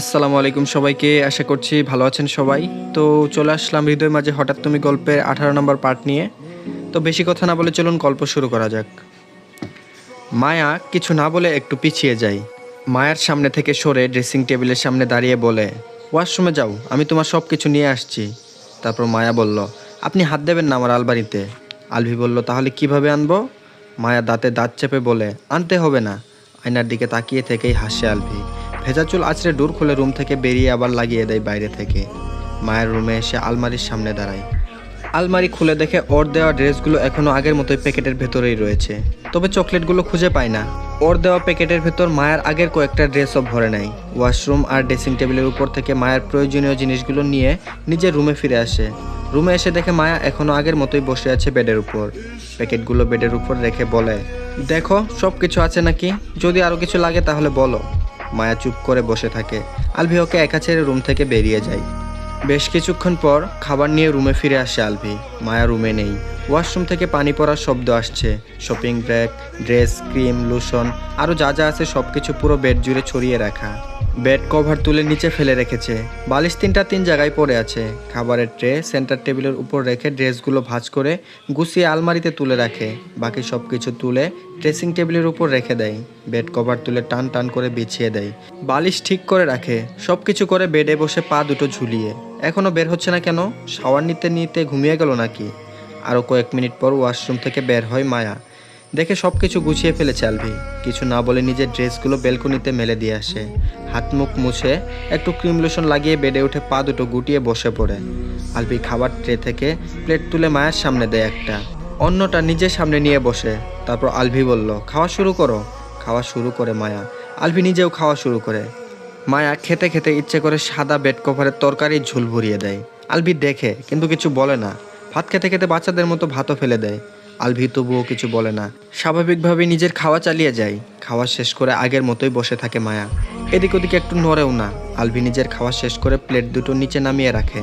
আসসালামু আলাইকুম সবাইকে, আশা করছি ভালো আছেন সবাই। তো চলে আসলাম হৃদয় মাঝে হঠাৎ তুমি গল্পের আঠারো নম্বর পার্ট নিয়ে। তো বেশি কথা না বলে চলুন গল্প শুরু করা যাক। মায়া কিছু না বলে একটু পিছিয়ে যায়। মায়ার সামনে থেকে সরে ড্রেসিং টেবিলের সামনে দাঁড়িয়ে বলে ওয়াশরুমে যাও, আমি তোমার সব কিছু নিয়ে আসছি। তারপর মায়া বলল, আপনি হাত দেবেন না আমার আলমারিতে। আলভি বলল, তাহলে কীভাবে আনব? মায়া দাঁতে দাঁত চেপে বলে, আনতে হবে না। আয়নার দিকে তাকিয়ে থেকেই হাসে আলভি। ভেজা চুল আছড়ে ডোর খুলে রুম থেকে বেরিয়ে আবার লাগিয়ে দেয় বাইরে থেকে। মায়ের রুমে এসে আলমারির সামনে দাঁড়ায়। আলমারি খুলে দেখে ওর দেওয়া ড্রেসগুলো এখনও আগের মতোই প্যাকেটের ভেতরেই রয়েছে। তবে চকলেটগুলো খুঁজে পায় না। ওর দেওয়া প্যাকেটের ভেতর মায়ের আগের কয়েকটা ড্রেসও ভরে নেয়। ওয়াশরুম আর ড্রেসিং টেবিলের উপর থেকে মায়ের প্রয়োজনীয় জিনিসগুলো নিয়ে নিজের রুমে ফিরে আসে। রুমে এসে দেখে মায়া এখনও আগের মতোই বসে আছে বেডের উপর। প্যাকেটগুলো বেডের উপর রেখে বলে, দেখো সব কিছু আছে নাকি? যদি আরও কিছু লাগে তাহলে বলো। মায়া চুপ করে বসে থাকে। আলভি ওকে একা ছেড়ে রুম থেকে বেরিয়ে যায়। বেশ কিছুক্ষণ পর খাবার নিয়ে রুমে ফিরে আসে আলভি। মায়া রুমে নেই। ওয়াশরুম থেকে পানি পড়ার শব্দ আসছে। Shopping bag, dress, cream, lotion, আরও যা যা আছে সব কিছু পুরো বেড জুড়ে ছড়িয়ে রাখা। বেড কভার তুলে নিচে ফেলে রেখেছে। বালিশ তিনটা তিন জায়গায় পড়ে আছে। খাবারের ট্রে, সেন্টার টেবিলের উপর রেখে ড্রেসগুলো ভাঁজ করে গুছিয়ে আলমারিতে তুলে রাখে। বাকি সব কিছু তুলে ড্রেসিং টেবিলের উপর রেখে দেয়। বেড কভার তুলে টান টান করে বিছিয়ে দেয়। বালিশ ঠিক করে রাখে। সব কিছু করে বেডে বসে পা দুটো ঝুলিয়ে। এখনও বের হচ্ছে না কেন? শাওয়ার নিতে নিতে ঘুমিয়ে গেল নাকি? আরও কয়েক মিনিট পর ওয়াশরুম থেকে বের হয় মায়া। দেখে সব কিছু গুছিয়ে ফেলেছে আলভি। কিছু না বলে নিজের ড্রেসগুলো বেলকনিতে মেলে দিয়ে আসে। হাত মুখ মুছে একটু ক্রিম লোশন লাগিয়ে বেডে উঠে পা দুটো গুটিয়ে বসে পড়ে। আলভি খাবার ট্রে থেকে প্লেট তুলে মায়ের সামনে দেয় একটা। অন্যটা নিজের সামনে নিয়ে বসে। তারপর আলভি বলল, খাওয়া শুরু করো। খাওয়া শুরু করে মায়া। আলভি নিজেও খাওয়া শুরু করে। মায়া খেতে খেতে ইচ্ছে করে সাদা বেড কভারের তরকারির ঝুল ভরিয়ে দেয়। আলভি দেখে, কিন্তু কিছু বলে না। ভাত খেতে খেতে বাচ্চাদের মতো ভাতও ফেলে দেয়। আলভি তবুও কিছু বলে না। স্বাভাবিকভাবে নিজের খাওয়া চালিয়ে যায়। খাওয়া শেষ করে আগের মতোই বসে থাকে মায়া। এদিক ওদিকে একটু নড়েও না। আলভি নিজের খাওয়া শেষ করে প্লেট দুটো নিচে নামিয়ে রাখে।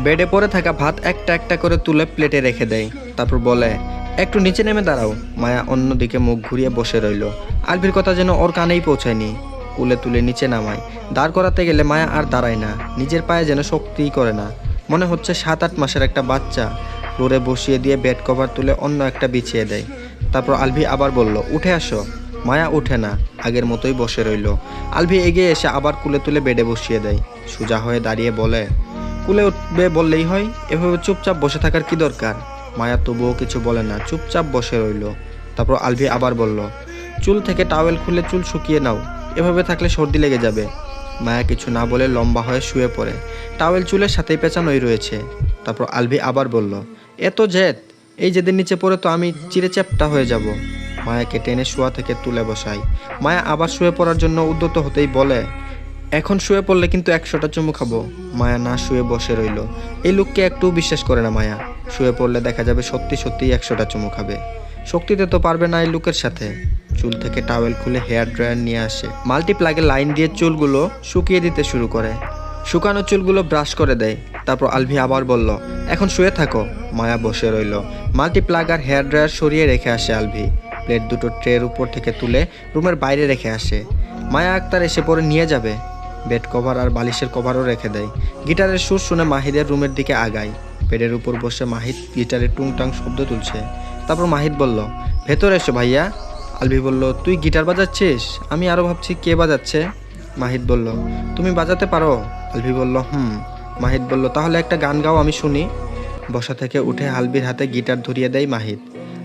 বেডে পড়ে থাকা ভাত একটা একটা করে তুলে প্লেটে রেখে দেয়। তারপর বলে, একটু নিচে নেমে দাঁড়াও। মায়া অন্যদিকে মুখ ঘুরিয়ে বসে রইল। আলভির কথা যেন ওর কানেই পৌঁছায়নি। কুলে তুলে নিচে নামায়। দাঁড় করাতে গেলে মায়া আর দাঁড়ায় না। নিজের পায়ে যেন শক্তিই করে না। মনে হচ্ছে সাত আট মাসের একটা বাচ্চা। ফ্লোরে বসিয়ে দিয়ে বেড কভার তুলে অন্য একটা বিছিয়ে দেয়। তারপর আলভি আবার বলল, উঠে আসো। মায়া উঠে না, আগের মতোই বসে রইল। আলভি এগিয়ে এসে আবার কুলে তুলে বেডে বসিয়ে দেয়। সোজা হয়ে দাঁড়িয়ে বলে, কুলে উঠবে বললেই হয়, এভাবে চুপচাপ বসে থাকার কি দরকার? মায়া তবুও কিছু বলে না, চুপচাপ বসে রইল। তারপর আলভি আবার বলল, চুল থেকে টাওয়েল খুলে চুল শুকিয়ে নাও, এভাবে থাকলে সর্দি লেগে যাবে। মায়া কিছু না বলে লম্বা হয়ে শুয়ে পড়ে। টাওয়েল চুলের সাথেই পেঁচানোই রয়েছে। তারপর আলভি আবার বলল এত জেদ। এই জেদের নিচে পড়ে তো আমি চিড়ে চ্যাপটা হয়ে যাব। মায়াকে টেনে শোয়া থেকে তুলে বসাই। মায়া আবার শুয়ে পড়ার জন্য উদ্যত হতেই বলে, এখন শুয়ে পড়লে কিন্তু একশোটা চুমু খাব। মায়া না শুয়ে বসে রইল। এই লোককে একটু বিশ্বাস করে না মায়া। শুয়ে পড়লে দেখা যাবে সত্যি সত্যি একশোটা চুমু খাবে। শক্তিতে তো পারবে না এই লোকের সাথে। চুল থেকে টাওয়েল খুলে হেয়ার ড্রায়ার নিয়ে আসে। মাল্টিপ্লাগে লাইন দিয়ে চুলগুলো শুকিয়ে দিতে শুরু করে। শুকানো চুলগুলো ব্রাশ করে দেয়। তারপর আলভি আবার বলল, এখন শুয়ে থাকো। মায়া বসে রইল। মাল্টিপ্লাগ আর হেয়ার ড্রায়ার সরিয়ে রেখে আসে আলভি। প্লেট দুটো ট্রের উপর থেকে তুলে রুমের বাইরে রেখে আসে। মায়া আক্তার এসে পরে নিয়ে যাবে। বেড কভার আর বালিশের কভারও রেখে দেয়। গিটারের সুর শুনে মাহিদের রুমের দিকে আগায়। বেডের উপর বসে মাহিদ গিটারের টুংটাং শব্দ তুলছে। তারপর মাহিদ বলল, ভেতরে এসো ভাইয়া। আলভি বলল, তুই গিটার বাজাচ্ছিস? আমি আরও ভাবছি কে বাজাচ্ছে? মাহিদ বলল, তুমি বাজাতে পারো। আলভি বলল, হুম। মাহিদ বলল, তাহলে একটা গান গাও, আমি শুনি। বসা থেকে উঠে আলভির হাতে গিটার ধরিয়ে দেয় মাহিদ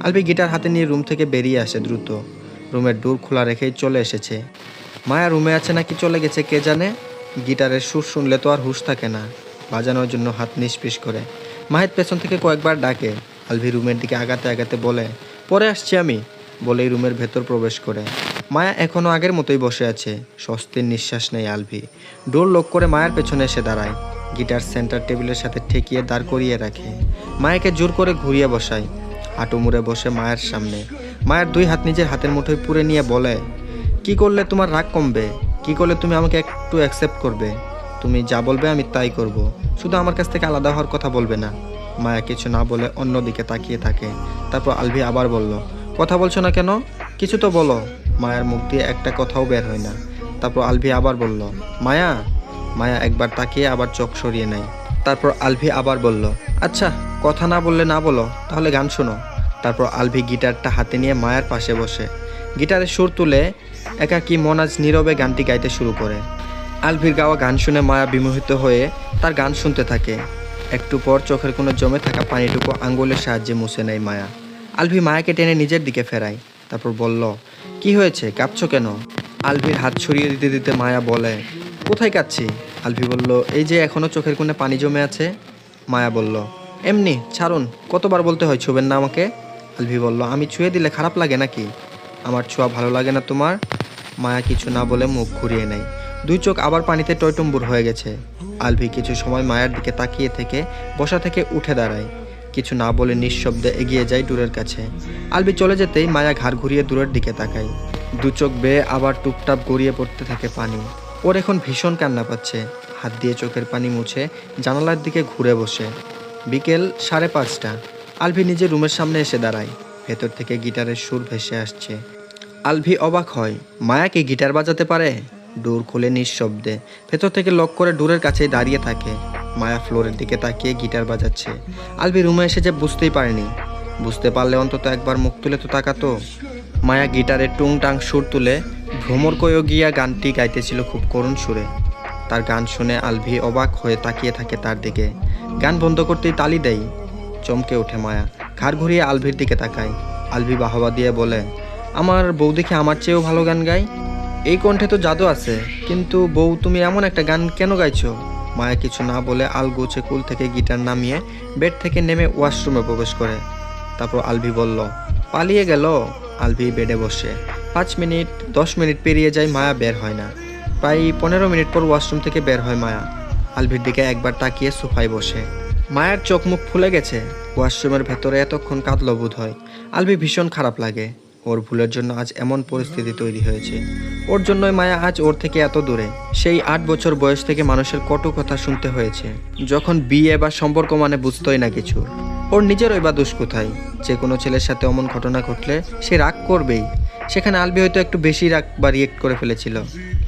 আলভি গিটার হাতে নিয়ে রুম থেকে বেরিয়ে আসে দ্রুত। রুমের ডোর খোলা রেখেই চলে এসেছে। মায়া রুমে আছে নাকি? চলে গেছে, কে জানে? গিটারের সুর শুনলে তো আর হুঁশ থাকে না, বাজানোর জন্য হাত নিষ্পিস করে। মাহিদ পেছন থেকে কয়েকবার ডাকে। আলভি রুমের দিকে আগাতে আগাতে বলে, পরে আসছি আমি। বলেই রুমের ভেতর প্রবেশ করে। মায়া এখনও আগের মতোই বসে আছে। স্বস্তির নিঃশ্বাস নেই আলভি। ডোর লক করে মায়ের পেছনে এসে দাঁড়ায়। গিটার সেন্টার টেবিলের সাথে ঠেকিয়ে দাঁড় করিয়ে রাখে। মায়াকে জোর করে ঘুরিয়ে বসায়। হাঁটু মুড়ে বসে মায়ের সামনে। মায়ের দুই হাত নিজের হাতের মুঠোয় পুরে নিয়ে বলে, কি করলে তোমার রাগ কমবে? কি করলে তুমি আমাকে একটু অ্যাকসেপ্ট করবে? তুমি যা বলবে আমি তাই করব। শুধু আমার কাছ থেকে আলাদা হওয়ার কথা বলবে না। মায়া কিছু না বলে অন্যদিকে তাকিয়ে থাকে। তারপর আলভি আবার বলল, কথা বলছো না কেন? কিছু তো বলো। মায়ের মুখ দিয়ে একটা কথাও বের হয় না। তারপর আলভি আবার বলল, মায়া? মায়া একবার তাকিয়ে আবার চোখ সরিয়ে নেয়। তারপর আলভি আবার বলল আচ্ছা কথা না বললে না বলো, তাহলে গান শোনো। তারপর আলভি গিটারটা হাতে নিয়ে মায়ার পাশে বসে। গিটারের সুর তুলে একাকী মনাজ নীরবে গানটি গাইতে শুরু করে। আলভির গাওয়া গান শুনে মায়া বিমোহিত হয়ে তার গান শুনতে থাকে। একটু পর চোখের কোনো জমে থাকা পানিটুকু আঙ্গুলের সাহায্যে মুছে নেয় মায়া। আলভি মায়াকে টেনে নিজের দিকে ফেরায়। তারপর বলল কি হয়েছে? কাঁপছো কেন? আলভির হাত ছড়িয়ে দিতে দিতে মায়া বলে, কোথায় কাচ্ছি আলভি বলল, এই যে এখনও চোখের কোণে পানি জমে আছে। মায়া বলল, এমনি, ছাড়ুন, কতবার বলতে হয় ছুবেন না আমাকে? আলভি বলল, আমি ছুঁয়ে দিলে খারাপ লাগে নাকি? আমার ছোঁয়া ভালো লাগে না তোমার? মায়া কিছু না বলে মুখ ঘুরিয়ে নেয়। দুই চোখ আবার পানিতে টয়টম্বুর হয়ে গেছে। আলভি কিছু সময় মায়ের দিকে তাকিয়ে থেকে বসা থেকে উঠে দাঁড়ায়। কিছু না বলে নিঃশব্দে এগিয়ে যায় দূরের কাছে। আলবি চলে যেতেই মায়া ঘাড় ঘুরিয়ে দূরের দিকে তাকায়। দু চোখ বেয়ে আবার টুপটাপ গড়িয়ে পড়তে থাকে পানি। ওর এখন ভীষণ কান্না পাচ্ছে। হাত দিয়ে চোখের পানি মুছে জানালার দিকে ঘুরে বসে। বিকেল সাড়ে পাঁচটা। আলভি নিজের রুমের সামনে এসে দাঁড়ায়। ভেতর থেকে গিটারের সুর ভেসে আসছে। আলভি অবাক হয়, মায়া কি গিটার বাজাতে পারে? ডোর খুলে নিঃশব্দে। ভেতর থেকে লক করে ডোরের কাছেই দাঁড়িয়ে থাকে। মায়া ফ্লোরের দিকে তাকিয়ে গিটার বাজাচ্ছে। আলভি রুমে এসে যে বুঝতেই পারেনি। বুঝতে পারলে অন্তত একবার মুখ তুলে তো তাকাতো। মায়া গিটারে টুংটাং সুর তুলে ভ্রমর কয়েও গিয়া গানটি গাইতেছিল খুব করুণ সুরে। তার গান শুনে আলভি অবাক হয়ে তাকিয়ে থাকে তার দিকে। গান বন্ধ করতেই তালি দেয়। চমকে ওঠে মায়া। ঘাড় ঘুরিয়ে আলভির দিকে তাকায়। আলভি বাহবা দিয়ে বলে, আমার বউ দেখে আমার চেয়েও ভালো গান গায়? এই কণ্ঠে তো জাদু আছে, কিন্তু বউ তুমি এমন একটা গান কেন গাইছো? মায়া কিছু না বলে আল গোছে কুল থেকে গিটার নামিয়ে বেড থেকে নেমে ওয়াশরুমে প্রবেশ করে। তারপর আলভি বলল, পালিয়ে গেল? আলভি বেডে বসে। পাঁচ মিনিট, দশ মিনিট পেরিয়ে যায়, মায়া বের হয় না। প্রায় পনেরো মিনিট পর ওয়াশরুম থেকে বের হয় মায়া। আলভির দিকে একবার তাকিয়ে সোফায় বসে। মায়ের চোখ মুখ ফুলে গেছে। ওয়াশরুমের ভেতরে এতক্ষণ কাঁদলো বোধ হয় আলভি ভীষণ খারাপ লাগে। ওর ভুলের জন্য আজ এমন পরিস্থিতি তৈরি হয়েছে। ওর জন্যই মায়া আজ ওর থেকে এত দূরে। সেই আট বছর বয়স থেকে মানুষের কটু কথা শুনতে হয়েছে। যখন বিয়ে বা সম্পর্ক মানে বুঝতোই না কিছু। ওর নিজেরই বা দোষ কোথায়? যে কোনো ছেলের সাথে অমন ঘটনা ঘটলে সে রাগ করবেই। সেখানে আলবি হয়তো একটু বেশি রাগ বা রিয়েক্ট করে ফেলেছিল।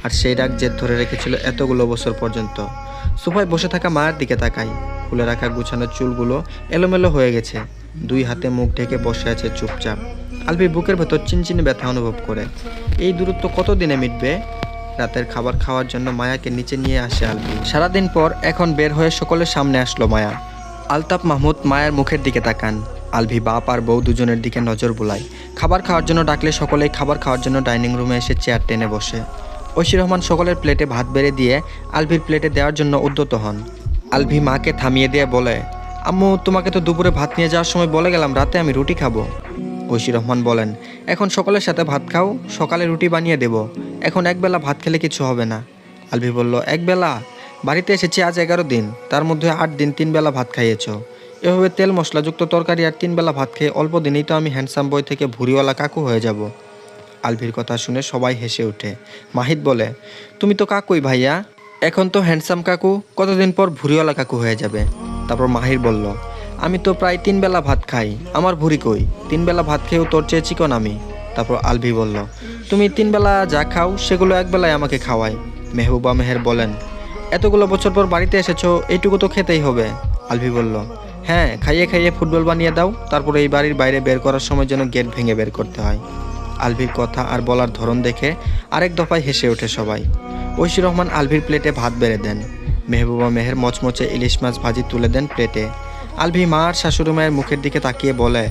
আর সেই রাগ জেদ ধরে রেখেছিল এতগুলো বছর পর্যন্ত। সোফায় বসে থাকা মায়ের দিকে তাকাই। খুলে রাখা গুছানো চুলগুলো এলোমেলো হয়ে গেছে। দুই হাতে মুখ ঢেকে বসে আছে চুপচাপ। আলবি বুকের ভেতর চিনচিনে ব্যথা অনুভব করে। এই দূরত্ব কত দিনে মিটবে? রাতের খাবার খাওয়ার জন্য মায়াকে নিচে নিয়ে আসে আলবি। সারাদিন পর এখন বের হয়ে সকলের সামনে আসলো মায়া। আলতাফ মাহমুদ মায়ের মুখের দিকে তাকান। আলভি বাপ আর বউ দুজনের দিকে নজর বোলায়। খাবার খাওয়ার জন্য ডাকলে সকলেই খাবার খাওয়ার জন্য ডাইনিং রুমে এসে চেয়ার টেনে বসে। ঐশী রহমান সকলের প্লেটে ভাত বেড়ে দিয়ে আলভির প্লেটে দেওয়ার জন্য উদ্যত হন। আলভি মাকে থামিয়ে দিয়ে বলে, আম্মু, তোমাকে তো দুপুরে ভাত নিয়ে যাওয়ার সময় বলে গেলাম, রাতে আমি রুটি খাব। ঐশী রহমান বলেন, এখন সকলের সাথে ভাত খাও, সকালে রুটি বানিয়ে দেব। এখন একবেলা ভাত খেলে কিছু হবে না। আলভি বলল একবেলা বাড়িতে এসেছি আজ এগারো দিন, তার মধ্যে আট দিন তিন বেলা ভাত খাইয়েছ। এভাবে তেল, মশলাযুক্ত তরকারি আর তিন বেলা ভাত খেয়ে অল্প দিনেই তো আমি হ্যান্ডসাম বই থেকে ভুরিওয়ালা কাকু হয়ে যাব। আলভির কথা শুনে সবাই হেসে ওঠে। মাহিদ বলে, তুমি তো কাকুই ভাইয়া, এখন তো হ্যান্ডসাম কাকু, কতদিন পর ভুরিওয়ালা কাকু হয়ে যাবে? তারপর মাহির বলল আমি তো প্রায় তিন বেলা ভাত খাই। আমার ভুরি কই? তিন বেলা ভাত খেয়েও তোর চেয়ে চিকন আমি। তারপর আলভি বলল, তুমি তিন বেলা যা খাও, সেগুলো এক বেলায় আমাকে খাওয়াই। মেহবুবা মেহের বলেন, এতগুলো বছর পর বাড়িতে এসেছ, এইটুকু তো খেতেই হবে। আলভি বলল হ্যাঁ খাইয়ে খাইয়ে ফুটবল বানিয়ে দাও, তারপরে এই বাড়ির বাইরে বের করার সময় যেন গেট ভেঙে বের করতে হয়। আলভির কথা আর বলার ধরন দেখে আরেক দফায় হেসে ওঠে সবাই। ঐশী রহমান আলভির প্লেটে ভাত বেড়ে দেন। মেহবুবা মেহের মচমচে ইলিশ মাছ ভাজি তুলে দেন প্লেটে। আলভি মার শাশুড়ি মায়ের মুখের দিকে তাকিয়ে বলে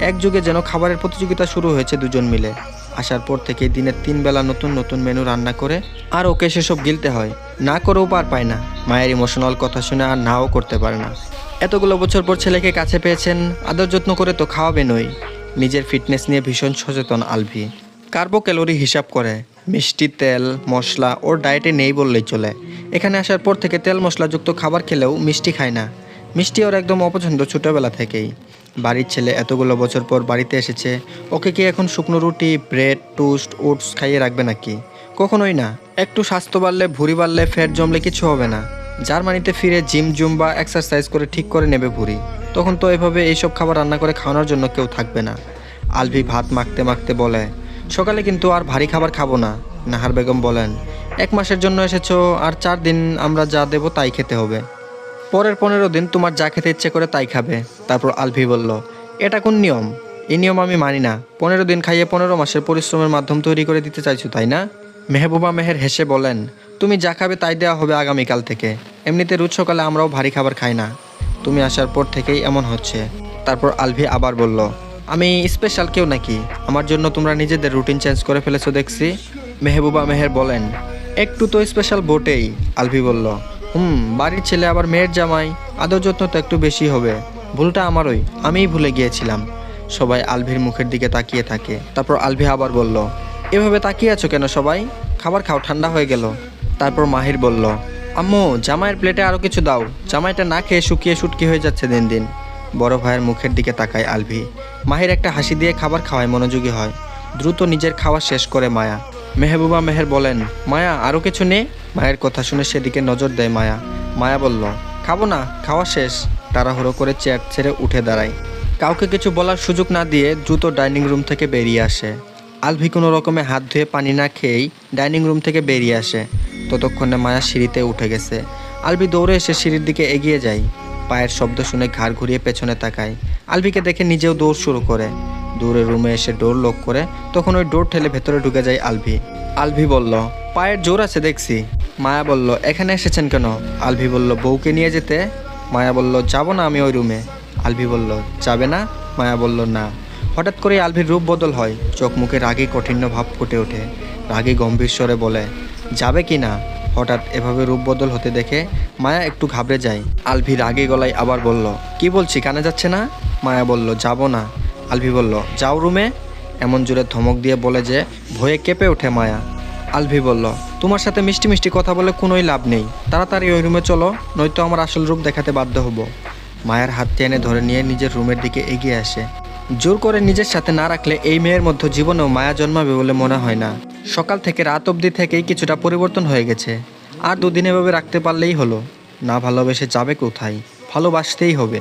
এক যুগে যেন খাবারের প্রতিযোগিতা শুরু হয়েছে দুজন মিলে। আসার পর থেকে দিনের তিন বেলা নতুন নতুন মেনু রান্না করে আর ওকে সেসব গিলতে হয়। না করেও পার পায় না। মায়ের ইমোশনাল কথা শুনে আর নাও করতে পারে না। এতগুলো বছর পর ছেলেকে কাছে পেয়েছেন, আদর যত্ন করে তো খাওয়াবে নই। নিজের ফিটনেস নিয়ে ভীষণ সচেতন আলভি। কার্বো ক্যালোরি হিসাব করে। মিষ্টি তেল, মশলা ওর ডায়েটে নেই বললেই চলে। এখানে আসার পর থেকে তেল মশলাযুক্ত খাবার খেলেও মিষ্টি খায় না। মিষ্টি ওর একদম অপছন্দ ছোটোবেলা থেকেই। বাড়ির ছেলে এতগুলো বছর পর বাড়িতে এসেছে, ওকে কি এখন শুকনো রুটি, ব্রেড, টোস্ট, ওটস খাইয়ে রাখবে নাকি? কখনোই না, একটু স্বাস্থ্য বাড়লে, ভুঁড়ি বাড়লে, ফ্যাট জমলে কিছু হবে না। জার্মানিতে ফিরে জিম জুম বা এক্সারসাইজ করে ঠিক করে নেবে ভুঁড়ি। তখন তো এভাবে এইসব খাবার রান্না করে খাওয়ানোর জন্য কেউ থাকবে না। আলভি ভাত মাখতে মাখতে বলে, সকালে কিন্তু আর ভারী খাবার খাব না। নাহার বেগম বলেন, এক মাসের জন্য এসেছ, আর চার দিন আমরা যা দেবো তাই খেতে হবে। পরের পনেরো দিন তোমার যা খেতে ইচ্ছে করে তাই খাবে, তারপর আলভি বলল, এটা কোন নিয়ম? এই নিয়ম আমি মানি না। পনেরো দিন খাইয়ে পনেরো মাসের পরিশ্রমের মাধ্যম তৈরি করে দিতে চাইছো, তাই না? মেহবুবা মেহের হেসে বলেন, তুমি যা খাবে তাই দেওয়া হবে আগামীকাল থেকে। এমনিতে রোজ সকালে আমরাও ভারী খাবার খাই না। তুমি আসার পর থেকেই এমন হচ্ছে। তারপর আলভি আবার বলল, আমি স্পেশাল কেউ নাকি? আমার জন্য তোমরা নিজেদের রুটিন চেঞ্জ করে ফেলেছো, দেখছি? মেহবুবা মেহের বলেন, একটু তো স্পেশাল বোটেই। আলভি বলল হুম, বাড়ির ছেলে আবার মেয়ের জামাই। আদর যত্ন তো একটু বেশি হবে। ভুলটা আমারই, আমিই ভুলে গিয়েছিলাম। সবাই আলভির মুখের দিকে তাকিয়ে থাকে। তারপর আলভি আবার বলল, এভাবে তাকিয়ে আছো কেন সবাই? খাবার খাও, ঠান্ডা হয়ে গেল। তারপর মাহির বলল, আম্মু, জামাইয়ের প্লেটে আরও কিছু দাও। জামাইটা না খেয়ে শুকিয়ে শুটকি হয়ে যাচ্ছে দিন দিন। বড় ভাইয়ের মুখের দিকে তাকায় আলভি। মাহির একটা হাসি দিয়ে খাবার খাওয়ায় মনোযোগী হয়। দ্রুত নিজের খাওয়া শেষ করে মায়া। মেহবুবা মেহের বলেন, মায়া আরও কিছু নে মায়ের কথা শুনে সেদিকে নজর দেয় মায়া। মায়া বলল, খাব না, খাওয়া শেষ। তাড়াহুড়ো করে চেয়ার ছেড়ে উঠে দাঁড়ায়। কাউকে কিছু বলার সুযোগ না দিয়ে দ্রুত ডাইনিং রুম থেকে বেরিয়ে আসে। আলভি কোনো রকমে হাত ধুয়ে পানি না খেয়েই ডাইনিং রুম থেকে বেরিয়ে আসে। ততক্ষণে মায়া সিঁড়িতে উঠে গেছে। আলভি দৌড়ে এসে সিঁড়ির দিকে এগিয়ে যায়। পায়ের শব্দ শুনে ঘাড় ঘুরিয়ে পেছনে তাকায়। আলভিকে দেখে নিজেও দৌড় শুরু করে। দূরে রুমে এসে ডোর লক করে তখন ওই ডোর ঠেলে ভেতরে ঢুকে যায় আলভি। আলভি বলল, পায়ের জোর আছে দেখছি। মায়া বলল, এখানে এসেছেন কেন? আলভি বলল, বউকে নিয়ে যেতে। মায়া বলল, যাব না আমি ওই রুমে। আলভি বলল, যাবে না? মায়া বলল, না। হঠাৎ করে আলভির রূপ বদল হয়। চোখ মুখে রাগে, কঠিন্য ভাব ফুটে ওঠে। রাগে গম্ভীর স্বরে বলে, যাবে কি না? হঠাৎ এভাবে রূপ বদল হতে দেখে মায়া একটু ঘাবড়ে যায়। আলভি রাগে গলায় আবার বলল, কি বলছি, কানে যাচ্ছে না? মায়া বলল, যাব না। আলভি বলল, যাও রুমে। এমন জোরে ধমক দিয়ে বলে যে, ভয়ে কেঁপে ওঠে মায়া। আলভি বলল, তোমার সাথে মিষ্টি মিষ্টি কথা বলে কোনোই লাভ নেই। তাড়াতাড়ি ওই রুমে চলো, নয়তো আমার আসল রূপ দেখাতে বাধ্য হব। মায়ের হাত টেনে ধরে নিয়ে নিজের রুমের দিকে এগিয়ে আসে। জোর করে নিজের সাথে না রাখলে এই মেয়ের মধ্যে জীবনেও মায়া জন্মাবে বলে মনে হয় না। সকাল থেকে রাত অবধি থেকেই কিছুটা পরিবর্তন হয়ে গেছে। আর দুদিন এভাবে রাখতে পারলেই হলো। না ভালোবেসে যাবে কোথায়? ভালোবাসতেই হবে।